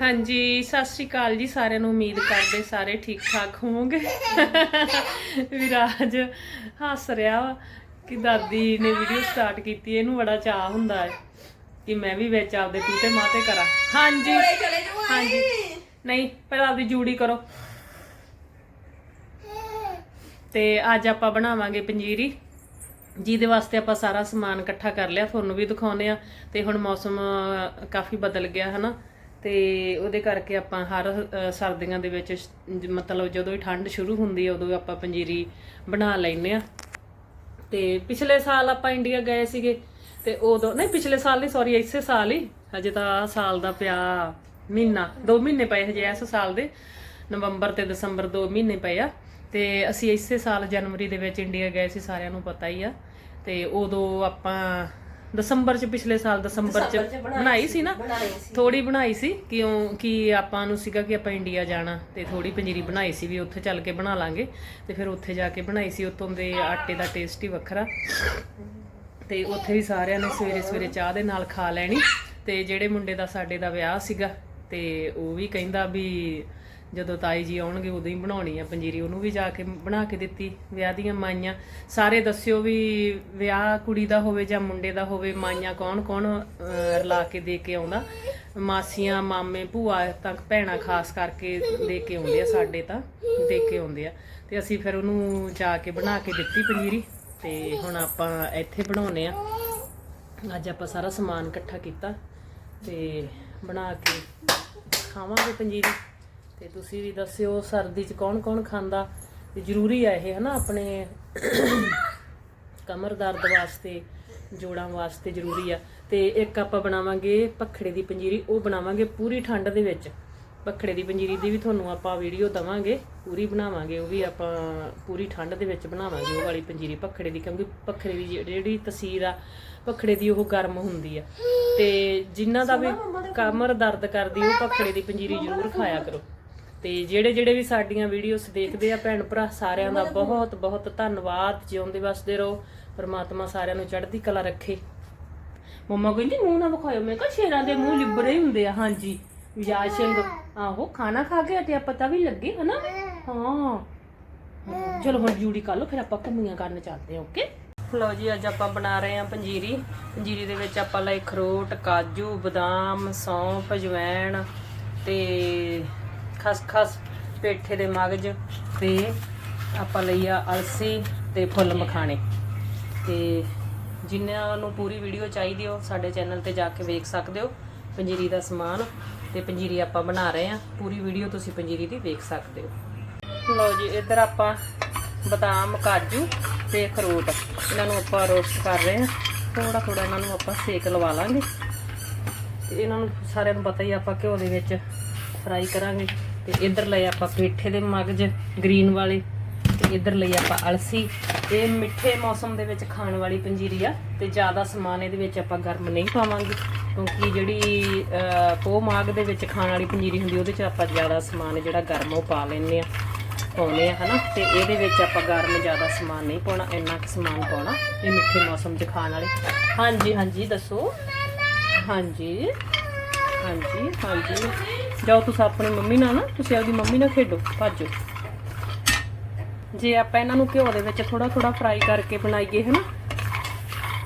ਹਾਂਜੀ ਸਤਿ ਸ਼੍ਰੀ ਅਕਾਲ ਜੀ ਸਾਰਿਆਂ ਨੂੰ ਉਮੀਦ ਕਰਦੇ ਸਾਰੇ ਠੀਕ ਠਾਕ ਹੋਵੋਗੇ। ਵਿਰਾਜ ਹੱਸ ਰਿਹਾ ਵਾ ਕਿ ਦਾਦੀ ਨੇ ਵੀਡੀਓ ਸਟਾਰਟ ਕੀਤੀ ਇਹਨੂੰ ਬੜਾ ਚਾਹ ਹੁੰਦਾ ਹੈ ਕਿ ਮੈਂ ਵੀ ਵਿੱਚ ਆਪਦੇ ਤੂਤੇ ਮਾਤੇ ਕਰਾਂ। ਹਾਂਜੀ। ਹਾਂਜੀ। ਨਹੀਂ ਪਹਿਲਾਂ ਆਪਦੀ ਜੂੜੀ ਕਰੋ। ਤੇ ਅੱਜ ਆਪਾਂ ਬਣਾਵਾਂਗੇ ਪੰਜੀਰੀ। ਜਿਹਦੇ ਵਾਸਤੇ ਆਪਾਂ ਸਾਰਾ ਸਮਾਨ ਇਕੱਠਾ ਕਰ ਲਿਆ ਤੁਹਾਨੂੰ ਵੀ ਦਿਖਾਉਨੇ ਆ ਤੇ ਹੁਣ ਮੌਸਮ ਕਾਫੀ ਬਦਲ ਗਿਆ ਹਨਾ? ਤੇ ਉਹਦੇ ਕਰਕੇ ਆਪਾਂ ਹਰ ਸਰਦੀਆਂ ਦੇ ਵਿੱਚ ਮਤਲਬ ਜਦੋਂ ਹੀ ਠੰਡ ਸ਼ੁਰੂ ਹੁੰਦੀ ਹੈ ਉਦੋਂ ਆਪਾਂ ਪੰਜੀਰੀ ਬਣਾ ਲੈਂਦੇ ਆ। ਤੇ ਪਿਛਲੇ ਸਾਲ ਆਪਾਂ ਇੰਡੀਆ ਗਏ ਸੀਗੇ, ਤੇ ਉਦੋਂ, ਨਹੀਂ, ਪਿਛਲੇ ਸਾਲ ਨਹੀਂ ਸੌਰੀ ਇਸੇ ਸਾਲ ਹੀ, ਹਜੇ ਤਾਂ ਸਾਲ ਦਾ ਪਿਆ ਮਹੀਨਾ 2 ਮਹੀਨੇ ਪਏ ਹਜੇ ਇਸ ਸਾਲ ਦੇ, ਨਵੰਬਰ ਤੇ ਦਸੰਬਰ 2 ਮਹੀਨੇ ਪਏ ਆ। ਤੇ ਅਸੀਂ ਇਸੇ ਸਾਲ ਜਨਵਰੀ ਦੇ ਵਿੱਚ ਇੰਡੀਆ ਗਏ ਸੀ, ਸਾਰਿਆਂ ਨੂੰ ਪਤਾ ਹੀ ਆ। ਤੇ ਉਦੋਂ ਆਪਾਂ ਦਸੰਬਰ ਚ ਪਿਛਲੇ ਸਾਲ ਦਸੰਬਰ ਚ ਬਣਾਈ ਸੀ ਨਾ। ਥੋੜੀ ਬਣਾਈ ਸੀ ਕਿਉਂ ਕਿ ਆਪਾਂ ਨੂੰ ਸੀਗਾ ਕਿ ਆਪਾਂ ਇੰਡੀਆ ਜਾਣਾ ਤੇ ਥੋੜੀ ਪੰਜੀਰੀ ਬਣਾਈ ਸੀ ਵੀ ਉੱਥੇ ਚੱਲ ਕੇ ਬਣਾ ਲਾਂਗੇ ਤੇ ਫਿਰ ਉੱਥੇ ਜਾ ਕੇ ਬਣਾਈ ਸੀ ਉੱਥੋਂ ਦੇ ਆਟੇ ਦਾ ਟੇਸਟ ਹੀ ਵੱਖਰਾ। ਤੇ ਉੱਥੇ ਵੀ ਸਾਰਿਆਂ ਨੇ ਸਵੇਰੇ ਸਵੇਰੇ ਚਾਹ ਦੇ ਨਾਲ ਖਾ ਲੈਣੀ ਤੇ ਜਿਹੜੇ ਮੁੰਡੇ ਦਾ ਸਾਡੇ ਦਾ ਵਿਆਹ ਸੀਗਾ ਤੇ ਉਹ ਵੀ ਕਹਿੰਦਾ ਵੀ ਜਦੋਂ ਤਾਈ ਜੀ ਆਉਣਗੇ ਉਦੋਂ ਹੀ ਬਣਾਉਣੀ ਆ ਪੰਜੀਰੀ। ਉਹਨੂੰ ਵੀ ਜਾ ਕੇ ਬਣਾ ਕੇ ਦਿੱਤੀ, ਵਿਆਹ ਦੀਆਂ ਮਾਈਆਂ। ਸਾਰੇ ਦੱਸਿਓ ਵੀ ਵਿਆਹ ਕੁੜੀ ਦਾ ਹੋਵੇ ਜਾਂ ਮੁੰਡੇ ਦਾ ਹੋਵੇ, ਮਾਈਆਂ ਕੌਣ ਕੌਣ ਰਲਾ ਕੇ ਦੇ ਕੇ ਆਉਂਦਾ? ਮਾਸੀਆਂ, ਮਾਮੇ, ਭੂਆ ਤੱਕ ਭੈਣਾਂ ਖਾਸ ਕਰਕੇ ਦੇ ਕੇ ਆਉਂਦੇ ਆ, ਸਾਡੇ ਤਾਂ ਦੇ ਕੇ ਆਉਂਦੇ ਆ। ਤੇ ਅਸੀਂ ਫਿਰ ਉਹਨੂੰ ਜਾ ਕੇ ਬਣਾ ਕੇ ਦਿੱਤੀ ਪੰਜੀਰੀ ਤੇ ਹੁਣ ਆਪਾਂ ਇੱਥੇ ਬਣਾਉਨੇ ਆ। ਅੱਜ ਆਪਾਂ ਸਾਰਾ ਸਮਾਨ ਇਕੱਠਾ ਕੀਤਾ ਤੇ ਬਣਾ ਕੇ ਖਾਵਾਂਗੇ ਪੰਜੀਰੀ। ਤੇ ਤੁਸੀਂ ਵੀ ਦੱਸਿਓ ਸਰਦੀ 'ਚ ਕੌਣ ਕੌਣ ਖਾਂਦਾ? ਤੇ ਜ਼ਰੂਰੀ ਆ ਇਹ ਹਨਾ ਆਪਣੇ ਕਮਰ ਦਰਦ ਵਾਸਤੇ ਜੋੜਾਂ ਵਾਸਤੇ ਜ਼ਰੂਰੀ ਆ। ਤੇ ਇੱਕ ਆਪਾਂ ਬਣਾਵਾਂਗੇ ਪਖੜੇ ਦੀ ਪੰਜੀਰੀ ਉਹ ਬਣਾਵਾਂਗੇ ਪੂਰੀ ਠੰਡ ਦੇ ਵਿੱਚ। ਪਖੜੇ ਦੀ ਪੰਜੀਰੀ ਦੀ ਵੀ ਤੁਹਾਨੂੰ ਆਪਾਂ ਵੀਡੀਓ ਦਵਾਂਗੇ ਪੂਰੀ ਬਣਾਵਾਂਗੇ ਉਹ ਵੀ ਆਪਾਂ ਪੂਰੀ ਠੰਡ ਦੇ ਵਿੱਚ ਬਣਾਵਾਂਗੇ ਉਹ ਵਾਲੀ ਪੰਜੀਰੀ ਪਖੜੇ ਦੀ ਕਿਉਂਕਿ ਪਖੜੇ ਦੀ ਜਿਹੜੀ ਤਸੀਰ ਆ ਪਖੜੇ ਦੀ ਉਹ ਗਰਮ ਹੁੰਦੀ ਆ। ਤੇ ਜਿਨ੍ਹਾਂ ਦਾ ਵੀ ਕਮਰ ਦਰਦ ਕਰਦੀ ਉਹ ਪਖੜੇ ਦੀ ਪੰਜੀਰੀ ਜ਼ਰੂਰ ਖਾਇਆ ਕਰੋ। ਤੇ ਜਿਹੜੇ ਜਿਹੜੇ ਵੀ ਸਾਡੀਆਂ ਵੀਡੀਓਜ਼ ਦੇਖਦੇ ਆ ਭੈਣ ਭਰਾ, ਸਾਰਿਆਂ ਦਾ ਬਹੁਤ ਬਹੁਤ ਧੰਨਵਾਦ। ਜਿਉਂਦੇ ਵਸਦੇ ਰਹੋ, ਪਰਮਾਤਮਾ ਸਾਰਿਆਂ ਨੂੰ ਚੜ੍ਹਦੀ ਕਲਾ ਰੱਖੇ। ਮੰਮਾ ਕਹਿੰਦੀ, ਮੂੰਹ ਨਾ ਵਿਖਾਇਓ। ਮੈਂ ਕਿਹਾ, ਸ਼ੇਰਾਂ ਦੇ ਮੂੰਹ ਲਿਬੜੇ ਹੀ ਹੁੰਦੇ ਆ, ਹਾਂਜੀ। ਵਿਜਾ ਸਿੰਘ, ਆਹੋ, ਖਾਣਾ ਖਾ ਕੇ ਹਟਿਆ ਪਤਾ ਵੀ ਲੱਗੇ, ਹਨਾ? ਹਾਂ। ਚਲੋ, ਹੁਣ ਜੂੜੀ ਕਰ ਲਓ ਫਿਰ ਆਪਾਂ ਘੁੰਮੀਆਂ ਕਰਨ ਚੱਲਦੇ ਹਾਂ ਓਕੇ ਲਓ ਜੀ, ਅੱਜ ਆਪਾਂ ਬਣਾ ਰਹੇ ਹਾਂ ਪੰਜੀਰੀ। ਪੰਜੀਰੀ ਦੇ ਵਿੱਚ ਆਪਾਂ ਲਈ ਖਰੋਟ ਕਾਜੂ, ਬਦਾਮ, ਸੌਂਫ ਅਜਵਾਇਣ ਤੇ ਖਸਖਸ ਪੇਠੇ ਦੇ ਮਗਜ ਤੇ ਆਪਾਂ ਲਈ ਆ ਅਲਸੀ ਤੇ ਫੁੱਲ ਮਖਾਣੇ। ਤੇ ਜਿਨ੍ਹਾਂ ਨੂੰ ਪੂਰੀ ਵੀਡੀਓ ਚਾਹੀਦੀ ਹੋ ਸਾਡੇ ਚੈਨਲ ਤੇ ਜਾ ਕੇ ਵੇਖ ਸਕਦੇ ਹੋ। ਪੰਜੀਰੀ ਦਾ ਸਮਾਨ ਤੇ ਪੰਜੀਰੀ ਆਪਾਂ ਬਣਾ ਰਹੇ ਹਾਂ ਪੂਰੀ ਵੀਡੀਓ ਤੁਸੀਂ ਪੰਜੀਰੀ ਦੀ ਵੇਖ ਸਕਦੇ ਹੋ। ਲਓ ਜੀ, ਇੱਧਰ ਆਪਾਂ ਬਦਾਮ, ਕਾਜੂ ਤੇ ਅਖਰੋਟ। ਇਹਨਾਂ ਨੂੰ ਆਪਾਂ ਰੋਸਟ ਕਰ ਰਹੇ ਹਾਂ ਥੋੜਾ ਥੋੜਾ ਇਹਨਾਂ ਨੂੰ ਆਪਾਂ ਸੇਕ ਲਵਾ ਲਾਂਗੇ। ਤੇ ਇਹਨਾਂ ਨੂੰ ਸਾਰਿਆਂ ਨੂੰ ਪਤਾ ਹੀ ਆਪਾਂ ਘਿਓ ਦੇ ਵਿੱਚ ਫਰਾਈ ਕਰਾਂਗੇ। ਤੇ ਇੱਧਰ ਲਏ ਆਪਾਂ ਪੇਠੇ ਦੇ ਮਗਜ ਗ੍ਰੀਨ ਵਾਲੇ। ਤੇ ਇੱਧਰ ਲਈ ਆਪਾਂ ਅਲਸੀ। ਇਹ ਮਿੱਠੇ ਮੌਸਮ ਦੇ ਵਿੱਚ ਖਾਣ ਵਾਲੀ ਪੰਜੀਰੀ ਆ ਤੇ ਜ਼ਿਆਦਾ ਸਮਾਨ ਇਹਦੇ ਵਿੱਚ ਆਪਾਂ ਗਰਮ ਨਹੀਂ ਪਾਵਾਂਗੇ। ਕਿਉਂਕਿ ਜਿਹੜੀ ਪੋ ਪੋਹ ਮਾਗ ਦੇ ਵਿੱਚ ਖਾਣ ਵਾਲੀ ਪੰਜੀਰੀ ਹੁੰਦੀ, ਉਹਦੇ 'ਚ ਆਪਾਂ ਜ਼ਿਆਦਾ ਸਮਾਨ ਜਿਹੜਾ ਗਰਮ ਉਹ ਪਾ ਲੈਂਦੇ ਆ ਪਾਉਨੇ ਆ, ਹਨਾ? ਤੇ ਇਹਦੇ ਵਿੱਚ ਆਪਾਂ ਗਰਮ ਜ਼ਿਆਦਾ ਸਮਾਨ ਨਹੀਂ ਪਾਉਣਾ, ਇੰਨਾ ਕੁ ਸਮਾਨ ਪਾਉਣਾ, ਇਹ ਮਿੱਠੇ ਮੌਸਮ 'ਚ ਖਾਣ ਵਾਲੇ। ਹਾਂਜੀ ਹਾਂਜੀ, ਦੱਸੋ। ਹਾਂਜੀ ਹਾਂਜੀ ਹਾਂਜੀ। ਜਾਓ ਤੁਸੀਂ ਆਪਣੀ ਮੰਮੀ ਨਾਲ ਨਾ, ਤੁਸੀਂ ਆਪਦੀ ਮੰਮੀ ਨਾਲ ਖੇਡੋ, ਭੱਜੋ। ਜੇ ਆਪਾਂ ਇਹਨਾਂ ਨੂੰ ਘਿਓ ਦੇ ਵਿੱਚ ਥੋੜਾ ਥੋੜਾ ਫਰਾਈ ਕਰਕੇ ਬਣਾਈਏ, ਹਨਾ,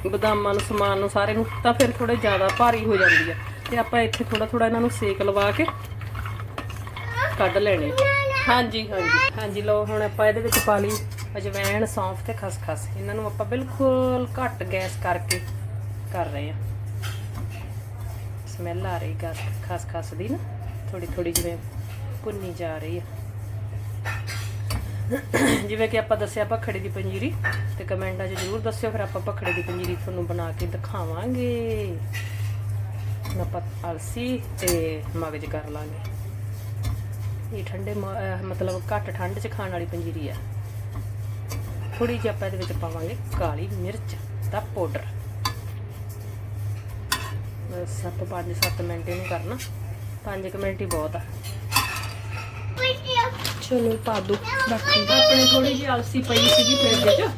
ਬਦਾਮਾਂ ਨੂੰ, ਸਮਾਨ ਨੂੰ ਸਾਰੇ ਨੂੰ, ਤਾਂ ਫਿਰ ਥੋੜੇ ਜ਼ਿਆਦਾ ਭਾਰੀ ਹੋ ਜਾਂਦੀ ਆ। ਤੇ ਆਪਾਂ ਇੱਥੇ ਥੋੜਾ ਥੋੜਾ ਇਹਨਾਂ ਨੂੰ ਸੇਕ ਲਵਾ ਕੇ ਕੱਢ ਲੈਣੇ ਹਾਂਜੀ ਹਾਂਜੀ। ਹਾਂਜੀ, ਲਓ, ਹੁਣ ਆਪਾਂ ਇਹਦੇ ਵਿੱਚ ਪਾ ਲਈ ਅਜਵਾਇਣ ਸੌਂਫ ਤੇ ਖਸਖਸ। ਇਹਨਾਂ ਨੂੰ ਆਪਾਂ ਬਿਲਕੁਲ ਘੱਟ ਗੈਸ ਕਰਕੇ ਕਰ ਰਹੇ ਹਾਂ ਸਮੈਲ ਆ ਰਹੀ ਗਸ ਖਸਖਸ ਦੀ ਨਾ। ਥੋੜੀ ਥੋੜੀ ਜਿਵੇਂ ਭੁੰਨੀ ਜਾ ਰਹੀ ਹੈ ਜਿਵੇਂ ਕਿ ਆਪਾਂ ਦੱਸਿਆ ਭਖੜੇ ਦੀ ਪੰਜੀਰੀ, ਤੇ ਕਮੈਂਟਾਂ 'ਚ ਜ਼ਰੂਰ ਦੱਸਿਓ, ਫਿਰ ਆਪਾਂ ਭਖੜੇ ਦੀ ਪੰਜੀਰੀ ਤੁਹਾਨੂੰ ਬਣਾ ਕੇ ਦਿਖਾਵਾਂਗੇ। ਆਪਾਂ ਅਲਸੀ ਤੇ ਮਗਜ ਕਰ ਲਾਂਗੇ। ਇਹ ਠੰਡੇ ਮਤਲਬ ਘੱਟ ਠੰਡ 'ਚ ਖਾਣ ਵਾਲੀ ਪੰਜੀਰੀ ਆ। ਥੋੜੀ ਜਿਹੀ ਆਪਾਂ ਇਹਦੇ ਵਿੱਚ ਪਾਵਾਂਗੇ ਕਾਲੀ ਮਿਰਚ ਦਾ ਪਾਊਡਰ। ਬਸ ਆਪਾਂ 5-7 ਮਿੰਟ ਇਹਨੂੰ ਕਰਨਾ। 5 ਮਿੰਟ ਹੀ ਬਹੁਤ ਆ। ਚਲੋ ਪਾ ਦੋ ਬਾਕੀ ਆਪਣੇ ਥੋੜੀ ਜਿਹੀ ਅਲਸੀ ਪਈ ਸੀਗੀ ਫ੍ਰਿਜ 'ਚ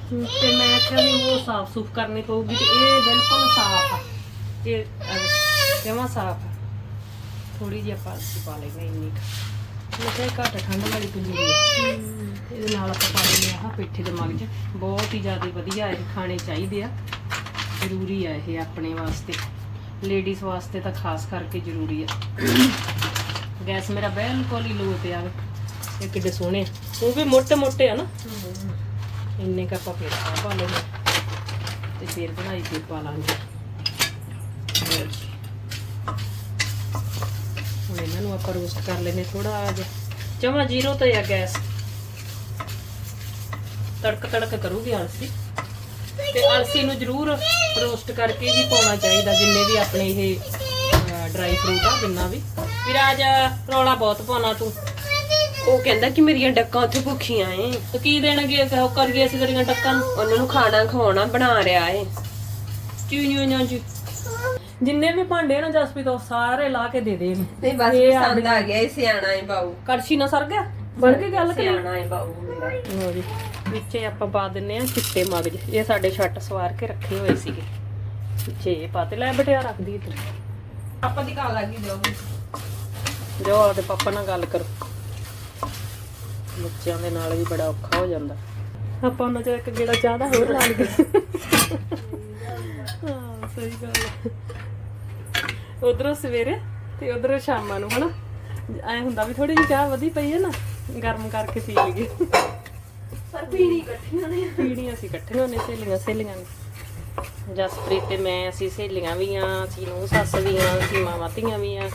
ਤੇ ਮੈਂ ਆਖਿਆ ਵੀ ਉਹ ਸਾਫ਼ ਸੁਫ ਕਰਨੀ ਪਊਗੀ ਤੇ ਇਹ ਬਿਲਕੁਲ ਸਾਫ਼ ਆ। ਇਹ ਜਮਾ ਸਾਫ਼ ਆ। ਥੋੜੀ ਜਿਹੀ ਆਪਾਂ ਅਲਸੀ ਪਾ ਲੈਣੀ ਇੰਨੀ ਕੁ। ਮੈਂ ਕਿਹਾ ਘੱਟ ਠੰਡ ਵਾਲੀ ਪੰਜੀਰੀ ਹੈ ਇਹਦੇ ਨਾਲ ਆਪਾਂ ਪਾ ਲੈਂਦੇ ਆਹ ਪੇਠੇ ਦੇ 'ਚ। ਬਹੁਤ ਹੀ ਜ਼ਿਆਦਾ ਵਧੀਆ ਇਹ ਖਾਣੇ ਚਾਹੀਦੇ ਆ। ਜ਼ਰੂਰੀ ਆ ਇਹ ਆਪਣੇ ਵਾਸਤੇ। ਲੇਡੀਜ਼ ਵਾਸਤੇ ਤਾਂ ਖਾਸ ਕਰਕੇ ਜ਼ਰੂਰੀ ਹੈ ਗੈਸ ਮੇਰਾ ਬਿਲਕੁਲ ਹੀ ਲੋ ਪਿਆ ਇਹ ਕਿੱਡੇ ਸੋਹਣੇ ਉਹ ਵੀ ਮੋਟੇ ਮੋਟੇ ਆ ਨਾ। ਇੰਨੇ ਕੱਪ ਆਪਾਂ ਪੇਸਟ ਪਾ ਲਵਾਂਗੇ ਤੇ ਫਿਰ ਬਣਾਈ ਤੇ ਪਾ ਲਾਂਗੇ। ਹੁਣ ਇਹਨਾਂ ਨੂੰ ਆਪਾਂ ਰੋਸਟ ਕਰ ਲੈਨੇ ਥੋੜਾ ਜਿਹਾ। ਚਮਾ ਜ਼ੀਰੋ ਤੇ ਆ ਗੈਸ। ਤੜਕ ਤੜਕ ਕਰੂਗੀ ਆਲਸੀ ਤੇ ਅਲਸੀ ਨੂੰ ਜ਼ਰੂਰ ਰੋਸਟ ਕਰਕੇ ਹੀ ਪਾਉਣਾ ਚਾਹੀਦਾ ਜਿੰਨੇ ਵੀ ਆਪਣੇ ਇਹ ਡਰਾਈ ਫਰੂਟ ਆ ਜਿੰਨਾ ਵੀ। ਵਿਰਾਜ ਰੌਲਾ ਬਹੁਤ ਪਾਉਣਾ ਤੂੰ। ਉਹ ਕਹਿੰਦਾ ਕਿ ਮੇਰੀਆਂ ਡੱਕਾਂ ਉੱਥੇ ਭੁੱਖੀਆਂ ਏ। ਤੇ ਕੀ ਦੇਣਗੇ ਉਹ ਕਰੀਏ ਅਸੀਂ ਤੇਰੀਆਂ ਨੂੰ? ਉਹਨਾਂ ਨੂੰ ਖਾਣਾ ਖਵਾਉਣਾ ਬਣਾ ਰਿਹਾ ਏ। ਚੀਨੀਆਂ ਜਾਂ ਜੀ? ਜਿੰਨੇ ਵੀ ਭਾਂਡੇ ਆ ਨਾ ਜਸਪੀ ਤੋਂ ਸਾਰੇ ਲਾ ਕੇ ਦੇ ਦੇ। ਇਹਨੂੰ। ਨਹੀਂ ਬਸ ਇਹ ਪਸੰਦ ਆ ਗਿਆ ਏ ਸਿਆਣਾ ਏ ਬਾਊ। ਕੜਛੀ ਨਾ ਸਰ ਗਿਆ? ਬਣ ਕੇ ਗੱਲ ਕਰੀ ਸਿਆਣਾ ਬਾਊ। ਮੇਰਾ ਲਓ ਜੀ। ਵਿੱਚੇ ਆਪਾਂ ਪਾ ਦਿੰਨੇ ਆ ਚਿੱਟੇ ਮਗਜ। ਇਹ ਸਾਡੇ ਛੱਟ ਸਵਾਰ ਕੇ ਰੱਖੇ ਹੋਏ ਸੀਗੇ। ਵਿੱਚੇ ਇਹ ਪਾ ਤੇ ਲੈ ਬਟਿਆ ਰੱਖਦੀ ਤੂੰ ਆਪਾਂ ਦੀ ਕਾਲ ਲੱਗੀ ਜੋ ਆਪਦੇ ਪਾਪਾ ਨਾਲ ਗੱਲ ਕਰੋ। ਬੱਚਿਆਂ ਦੇ ਨਾਲ ਵੀ ਬੜਾ ਔਖਾ ਹੋ ਜਾਂਦਾ। ਆਪਾਂ ਉਹਨਾਂ ਚ ਇੱਕ ਗੇੜਾ ਚਾਹ ਦਾ ਹੋਰ ਲਾ ਲਈਏ। ਹਾਂ ਸਹੀ ਗੱਲ ਉਧਰੋਂ ਸਵੇਰੇ ਤੇ ਉਧਰੋਂ ਸ਼ਾਮਾਂ ਨੂੰ ਹਨਾ? ਐ ਹੁੰਦਾ ਵੀ ਥੋੜੀ ਜਿਹੀ ਚਾਹ ਵਧੀ ਪਈ ਹੈ ਨਾ ਗਰਮ ਕਰਕੇ ਪੀ ਲਈਏ। ਪਰ ਪੀਣੀ ਇਕੱਠੀਆਂ ਨੇ। ਪੀੜੀਆਂ ਅਸੀਂ ਇਕੱਠੀਆਂ ਨੇ ਸਹੇਲੀਆਂ ਸਹੇਲੀਆਂ ਨੇ। ਜਸਪ੍ਰੀਤ ਤੇ ਮੈਂ ਅਸੀਂ ਸਹੇਲੀਆਂ ਵੀ ਆ ਅਸੀਂ ਨੂੰ ਸੱਸ ਵੀ ਆ ਅਸੀਂ ਮਾਵਾਂ ਧੀਆਂ ਵੀ ਆ।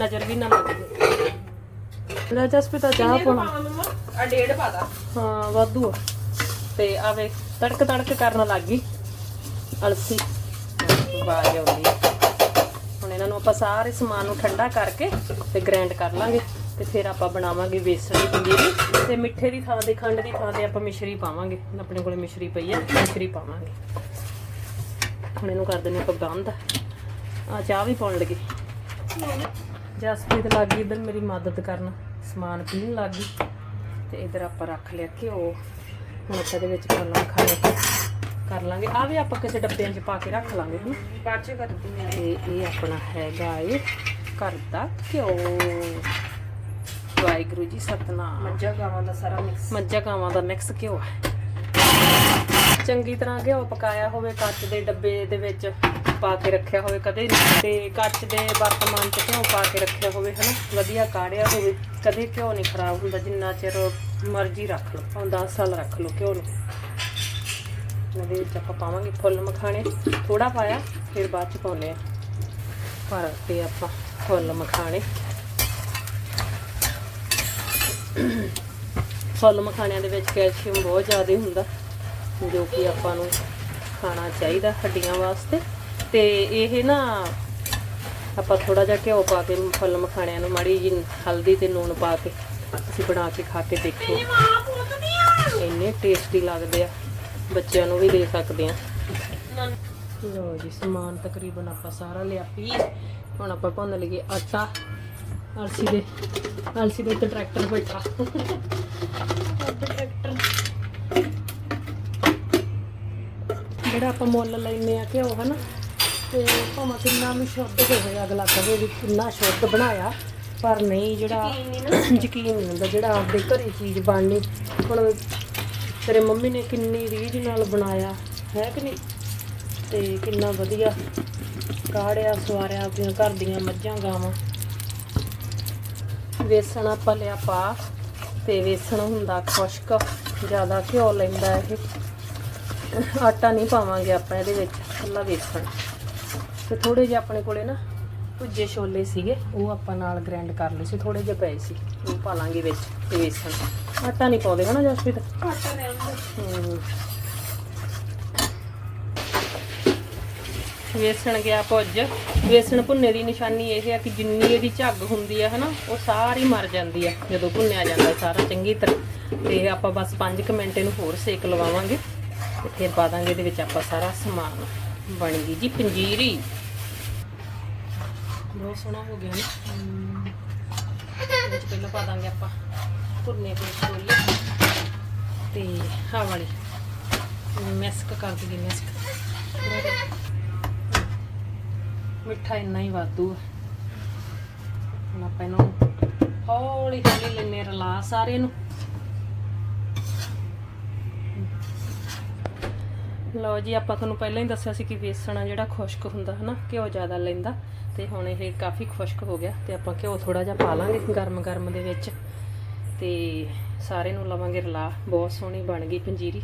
ਨਜ਼ਰ ਵੀ ਨਾ ਲੱਗੇ ਲੈ ਜਸਪ੍ਰੀਤ ਆ ਚਾਹ ਪਾਉਣਾ। ਆ ਡੇਢ ਪਾਦਾ ਹਾਂ ਵਾਧੂ ਆ। ਤੇ ਆਵੇ ਤੜਕ ਤੜਕ ਕਰਨ ਲੱਗ ਗਈ। ਅਲਸੀ। ਬਾਜ ਆਉਂਦੀ। ਹੁਣ ਇਹਨਾਂ ਨੂੰ ਆਪਾਂ ਸਾਰੇ ਸਮਾਨ ਨੂੰ ਠੰਡਾ ਕਰਕੇ ਤੇ ਗ੍ਰਾਈਂਡ ਕਰ ਲਾਂਗੇ। ਤੇ ਫਿਰ ਆਪਾਂ ਬਣਾਵਾਂਗੇ ਵੇਸਣ ਦੀ ਪੰਜੀਰੀ ਤੇ ਮਿੱਠੇ ਦੀ ਥਾਂ ਤੇ ਖੰਡ ਦੀ ਥਾਂ ਤੇ ਆਪਾਂ ਮਿਸ਼ਰੀ ਪਾਵਾਂਗੇ। ਆਪਣੇ ਕੋਲੇ ਮਿਸ਼ਰੀ ਪਈ ਆ ਮਿਸ਼ਰੀ ਪਾਵਾਂਗੇ। ਹੁਣ ਇਹਨੂੰ ਕਰ ਦਿੰਦੇ ਆਪਾਂ ਬੰਦ ਆ ਚਾਹ ਵੀ ਪਾਉਣ ਲੱਗੇ। ਜਸਪ੍ਰੀਤ ਲੱਗ ਗਈ ਇਧਰ ਮੇਰੀ ਮਦਦ ਕਰਨ। ਸਮਾਨ ਪੀਣ ਲੱਗ ਗਈ। ਤੇ ਇਧਰ ਆਪਾਂ ਰੱਖ ਲਿਆ ਘਿਓ ਹੁਣ ਆਪਾਂ ਇਹਦੇ ਵਿੱਚ ਕਰ ਲਾਂਗੇ ਖਾਣੇ ਕਰ ਲਾਂਗੇ। ਆ ਵੀ ਆਪਾਂ ਕਿਸੇ ਡੱਬਿਆਂ 'ਚ ਪਾ ਕੇ ਰੱਖ ਲਾਂਗੇ ਹੁਣ ਬਾਅਦ ਚ ਕਰਦੀ ਤੇ ਇਹ ਆਪਣਾ ਹੈਗਾ ਏ ਘਰ ਦਾ ਘਿਓ। ਵਾਹਿਗੁਰੂ ਜੀ ਸਤਨਾਮ। ਮੱਝਾਂ ਗਾਵਾਂ ਦਾ ਸਾਰਾ ਮਿਕਸ ਮੱਝਾਂ ਗਾਵਾਂ ਦਾ ਮਿਕਸ ਘਿਓ ਹੈ। ਚੰਗੀ ਤਰ੍ਹਾਂ ਘਿਓ ਪਕਾਇਆ ਹੋਵੇ ਕੱਚ ਦੇ ਡੱਬੇ ਦੇ ਵਿੱਚ ਪਾ ਕੇ ਰੱਖਿਆ ਹੋਵੇ ਕਦੇ ਨਹੀਂ। ਤੇ ਕੱਚ ਦੇ ਬਰਤਮਾਨ 'ਚ ਘਿਓ ਪਾ ਕੇ ਰੱਖਿਆ ਹੋਵੇ ਹਨਾ? ਵਧੀਆ ਕਾੜਿਆ ਹੋਵੇ ਕਦੇ ਘਿਓ ਨਹੀਂ ਖਰਾਬ ਹੁੰਦਾ ਜਿੰਨਾ ਚਿਰ ਮਰਜ਼ੀ ਰੱਖ ਲਓ ਭਾਵੇਂ 10 ਸਾਲ ਰੱਖ ਲਓ ਘਿਓ ਨੂੰ। ਇਹਦੇ ਵਿੱਚ ਆਪਾਂ ਪਾਵਾਂਗੇ ਫੁੱਲ ਮਖਾਣੇ। ਥੋੜਾ ਪਾਇਆ ਫਿਰ ਬਾਅਦ ਚ ਪਾਉਨੇ ਆ ਪਰ ਤੇ ਆਪਾਂ ਫੁੱਲ ਮਖਾਣੇ। ਫੁੱਲ ਮਖਾਣਿਆਂ ਦੇ ਵਿੱਚ ਕੈਲਸ਼ੀਅਮ ਬਹੁਤ ਜ਼ਿਆਦਾ ਹੁੰਦਾ ਜੋ ਕਿ ਆਪਾਂ ਨੂੰ ਖਾਣਾ ਚਾਹੀਦਾ ਹੱਡੀਆਂ ਵਾਸਤੇ। ਤੇ ਇਹ ਨਾ ਆਪਾਂ ਥੋੜਾ ਜਿਹਾ ਘਿਓ ਪਾ ਕੇ ਫੁੱਲ ਮਖਾਣਿਆਂ ਨੂੰ ਮਾੜੀ ਜਿਹੀ ਹਲਦੀ ਤੇ ਲੂਣ ਪਾ ਕੇ ਅਸੀਂ ਬਣਾ ਕੇ ਖਾ ਕੇ ਦੇਖੋ। ਇੰਨੇ ਟੇਸਟੀ ਲੱਗਦੇ ਆ। ਬੱਚਿਆਂ ਨੂੰ ਵੀ ਦੇ ਸਕਦੇ ਆ। ਲੋ ਜੀ ਸਮਾਨ ਤਕਰੀਬਨ ਆਪਾਂ ਸਾਰਾ ਲਿਆ ਪੀ ਹੁਣ ਆਪਾਂ ਭੁੰਨ ਲਈਏ ਆਟਾ। ਅਲਸੀ ਦੇ ਅਲਸੀ ਦੇ ਉੱਤੇ ਟਰੈਕਟਰ ਬੈਠਾ। ਟਰੈਕਟਰ ਜਿਹੜਾ ਆਪਾਂ ਮੁੱਲ ਲੈਨੇ ਆ ਘਿਓ ਹਨਾ ਤੇ ਭਾਵੇਂ ਕਿੰਨਾ ਵੀ ਸ਼ੁੱਧ ਹੋਵੇ ਅਗਲਾ ਕਹੇ ਵੀ ਕਿੰਨਾ ਸ਼ੁੱਧ ਬਣਾਇਆ ਪਰ ਨਹੀਂ ਜਿਹੜਾ ਯਕੀਨ ਨਹੀਂ ਹੁੰਦਾ ਜਿਹੜਾ ਆਪਦੇ ਘਰੇ ਚੀਜ਼ ਬਣਨੀ। ਹੁਣ ਤੇਰੇ ਮੰਮੀ ਨੇ ਕਿੰਨੀ ਰੀਝ ਨਾਲ ਬਣਾਇਆ ਹੈ ਕਿ ਨਹੀਂ? ਤੇ ਕਿੰਨਾ ਵਧੀਆ ਕਾੜਿਆ ਸਵਾਰਿਆ ਆਪਣੀਆਂ ਘਰ ਦੀਆਂ ਮੱਝਾਂ ਗਾਵਾਂ। ਵੇਸਣ ਆਪਾਂ ਲਿਆ ਪਾ ਤੇ ਵੇਸਣ ਹੁੰਦਾ ਖੁਸ਼ਕ ਜ਼ਿਆਦਾ ਘਿਓ ਲੈਂਦਾ ਇਹ। ਆਟਾ ਨਹੀਂ ਪਾਵਾਂਗੇ ਆਪਾਂ ਇਹਦੇ ਵਿੱਚ ਕੱਲਾ ਵੇਸਣ। ਤੇ ਥੋੜੇ ਜਿਹਾ ਆਪਣੇ ਕੋਲੇ ਨਾ ਭੁੱਜੇ ਛੋਲੇ ਸੀਗੇ ਉਹ ਆਪਾਂ ਨਾਲ ਗ੍ਰਾਈਂਡ ਕਰ ਲਏ ਸੀ ਥੋੜੇ ਜਿਹੇ ਪਏ ਸੀ। ਉਹ ਪਾ ਲਾਂਗੇ ਵਿੱਚ ਵੇਸਣ। ਆਟਾ ਨਹੀਂ ਪਾਉਂਦੇ ਹਨਾ ਜਸਪ੍ਰੀਤ? ਆਟਾ ਲੈ ਆਉਂਦੇ ਵੇਸਣ ਗਿਆ ਭੁੱਜ ਵੇਸਣ ਭੁੰਨੇ ਦੀ ਨਿਸ਼ਾਨੀ ਇਹ ਹੈ ਕਿ ਜਿੰਨੀ ਇਹਦੀ ਝੱਗ ਹੁੰਦੀ ਹੈ ਹਨਾ, ਉਹ ਸਾਰੀ ਮਰ ਜਾਂਦੀ ਹੈ ਜਦੋਂ ਭੁੰਨਿਆ ਜਾਂਦਾ ਸਾਰਾ ਚੰਗੀ ਤਰ੍ਹਾਂ। ਤੇ ਆਪਾਂ ਬਸ 5 ਮਿੰਟ ਇਹਨੂੰ ਹੋਰ ਸੇਕ ਲਵਾਵਾਂਗੇ ਤੇ ਫਿਰ ਪਾ ਦਾਂਗੇ ਇਹਦੇ ਵਿੱਚ ਆਪਾਂ ਸਾਰਾ ਸਮਾਨ। ਬਣ ਗਈ ਜੀ ਪੰਜੀਰੀ। ਬਹੁਤ ਸੋਹਣਾ ਹੋ ਗਿਆ ਨਾ। ਵਿੱਚ ਪਹਿਲਾਂ ਪਾ ਦਾਂਗੇ ਆਪਾਂ ਭੁੰਨੇ ਹੋਏ ਛੋਲੇ ਤੇ ਆਹ ਵਾਲੀ। ਮਿਸਕ ਕਰ ਦਈਏ ਮਿਸਕ। ਮਿੱਠਾ ਇੰਨਾ ਹੀ ਵਾਧੂ ਹੈ ਹੁਣ ਆਪਾਂ ਇਹਨੂੰ ਹੌਲੀ ਹੌਲੀ ਲੈਨੇ ਰਲਾ ਸਾਰੇ ਨੂੰ। ਲਓ ਜੀ, ਆਪਾਂ ਤੁਹਾਨੂੰ ਪਹਿਲਾਂ ਹੀ ਦੱਸਿਆ ਸੀ ਕਿ ਵੇਸਣ ਆ ਜਿਹੜਾ ਖੁਸ਼ਕ ਹੁੰਦਾ ਹਨਾ, ਘਿਓ ਜ਼ਿਆਦਾ ਲੈਂਦਾ। ਤੇ ਹੁਣ ਇਹ ਕਾਫੀ ਖੁਸ਼ਕ ਹੋ ਗਿਆ ਤੇ ਆਪਾਂ ਘਿਓ ਥੋੜਾ ਜਿਹਾ ਪਾ ਲਾਂਗੇ ਗਰਮ ਗਰਮ ਦੇ ਵਿੱਚ। ਤੇ ਸਾਰੇ ਨੂੰ ਲਵਾਂਗੇ ਰਲਾ। ਬਹੁਤ ਸੋਹਣੀ ਬਣ ਗਈ ਪੰਜੀਰੀ।